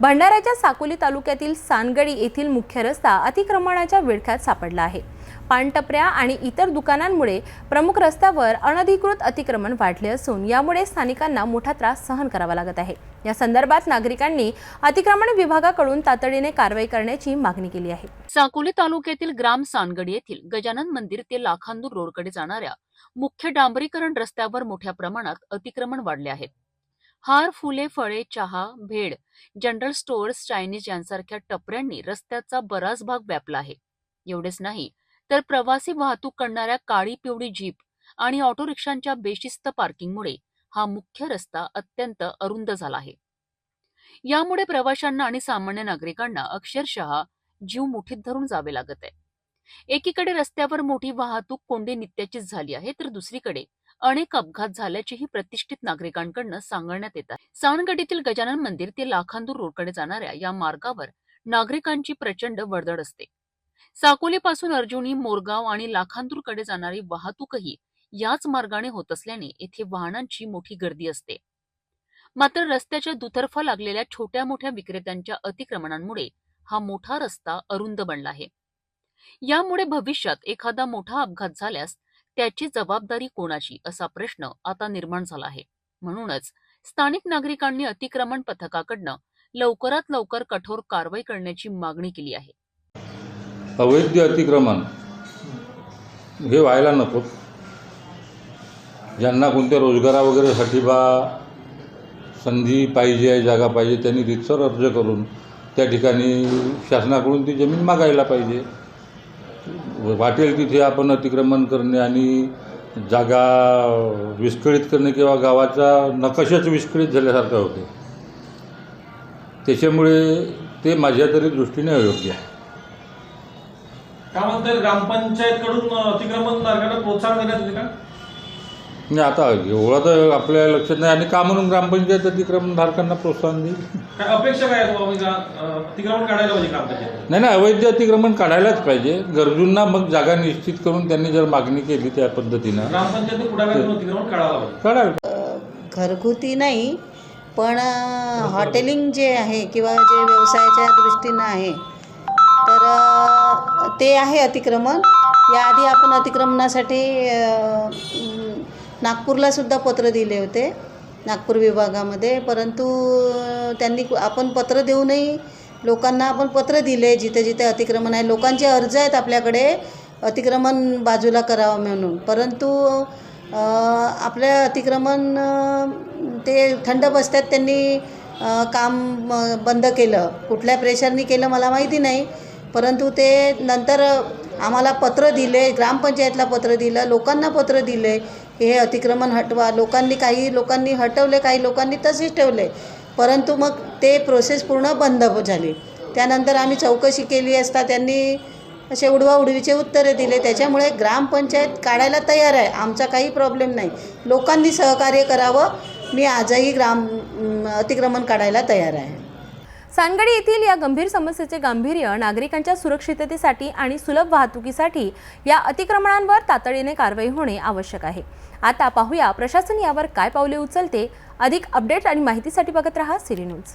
भंडाऱ्याच्या साकोली तालुक्यातील सानगडी येथील मुख्य रस्ता अतिक्रमणाच्या विळख्यात सापडला आहे. पानटपऱ्या आणि इतर दुकानांमुळे प्रमुख रस्त्यावर अनधिकृत अतिक्रमण वाढले असून यामुळे स्थानिकांना मोठा त्रास सहन करावा लागत आहे. या संदर्भात नागरिकांनी अतिक्रमण विभागाकडून तातडीने कारवाई करण्याची मागणी केली आहे. साकोली तालुक्यातील ग्राम सानगडी येथील गजानन मंदिर ते लाखांदूर रोडकडे जाणाऱ्या मुख्य डांबरीकरण रस्त्यावर मोठ्या प्रमाणात अतिक्रमण वाढले आहेत हार फुले फळे चहा भेड जनरल स्टोअर्स चायनीज यांसारख्या टपऱ्यांनी रस्त्याचा बराच भाग व्यापला आहे. एवढेच नाही तर प्रवासी वाहतूक करणाऱ्या काळी पिवळी जीप आणि ऑटो रिक्षांच्या बेशिस्त पार्किंगमुळे हा मुख्य रस्ता अत्यंत अरुंद झाला आहे. यामुळे प्रवाशांना आणि सामान्य नागरिकांना अक्षरशः जीव मुठीत धरून जावे लागत आहे. एकीकडे रस्त्यावर मोठी वाहतूक कोंडी नित्याचीच झाली आहे तर दुसरीकडे अनेक अपघात झाल्याचेही प्रतिष्ठित नागरिकांकडनं सांगण्यात येत आहे. सावणगडीतील गजानन मंदिर ते लाखांदूर रोडकडे जाणाऱ्या या मार्गावर नागरिकांची प्रचंड वर्दळ असते. साकोलीपासून अर्जुनी मोरगाव आणि लाखांदूरकडे जाणारी वाहतूकही याच मार्गाने होत असल्याने येथे वाहनांची मोठी गर्दी असते. मात्र रस्त्याच्या दुतर्फा लागलेल्या छोट्या मोठ्या विक्रेत्यांच्या अतिक्रमणांमुळे हा मोठा रस्ता अरुंद बनला आहे. यामुळे भविष्यात एखादा मोठा अपघात झाल्यास त्याची जबाबदारी कोणाची? असा प्रश्न आता निर्माण झाला आहे. म्हणूनच स्थानिक नागरिकांनी अतिक्रमण पथकाकडनं लवकरात लवकर कठोर कारवाई करण्याची मागणी केली आहे. अवैध अतिक्रमण हे व्हायला नको. ज्यांना कोणत्या रोजगारा वगैरेसाठी बा संधी पाहिजे आहे जागा पाहिजे त्यांनी रितसर अर्ज करून त्या ठिकाणी शासनाकडून ती जमीन मागायला पाहिजे. वाटेल तिथे आपण अतिक्रमण करणे आणि जागा विस्कळीत करणे किंवा गावाचा नकाशाच विस्कळीत झाल्यासारखं होते. त्याच्यामुळे ते माझ्या तरी दृष्टीने अयोग्य आहे. का म्हणताय ग्रामपंचायतकडून अतिक्रमण धारकांना प्रोत्साहन देण्यात येते का? नाही आता एवढं तर आपल्या लक्षात नाही. आणि का म्हणून ग्रामपंचायत अतिक्रमण धारकांना प्रोत्साहन देईल? काय अपेक्षा काय आहे म्हणजे अं, अतिक्रमण काढायला पाहिजे ग्रामपंचायत. नाही नाही अवैध अतिक्रमण काढायलाच पाहिजे. गरजूंना मग जागा निश्चित करून त्यांनी जर मागणी केली त्या पद्धतीनं ग्रामपंचायतने पुढाकार घेऊन अतिक्रमण काढायला पाहिजे. काढायला घरगुती नाही पण अ, हॉटेलिंग जे आहे किंवा जे व्यवसायाच्या दृष्टीनं आहे तर अ, ते आहे अतिक्रमण. याआधी आपण अतिक्रमणासाठी अ, म, नागपूरला सुद्धा पत्र दिले होते नागपूर विभागामध्ये. परंतु त्यांनी आपण पत्र देऊनही लोकांना आपण पत्र दिले जिथे जिथे अतिक्रमण आहे. लोकांचे अर्ज आहेत आपल्याकडे अतिक्रमण बाजूला करावं म्हणून. परंतु आपल्या अतिक्रमण ते थंड बसतात त्यांनी काम बंद केलं. कुठल्या प्रेशरनी केलं मला माहिती नाही. परंतु ते नंतर आम्हाला पत्र दिले ग्रामपंचायतला पत्र दिलं लोकांना पत्र दिले. हे अतिक्रमण हटवा. लोकांनी काही लोकांनी हटवले काही लोकांनी तसेच ठेवले. परंतु मग ते प्रोसेस पूर्ण बंद झाली. त्यानंतर आम्ही चौकशी केली असता त्यांनी असे उडवाउडवीचे उत्तरे दिले. त्याच्यामुळे ग्रामपंचायत काढायला तयार आहे. आमचा काही प्रॉब्लेम नाही. लोकांनी सहकार्य करावं. मी आजही ग्राम अतिक्रमण काढायला तयार आहे. सानगडी येथील या गंभीर समस्येचे गांभीर्य नागरिकांच्या सुरक्षिततेसाठी आणि सुलभ वाहतुकीसाठी या अतिक्रमणांवर तातडीने कारवाई होणे आवश्यक आहे. आता पाहूया प्रशासन यावर काय पावले उचलते. अधिक अपडेट आणि माहितीसाठी बघत रहा सिरी न्यूज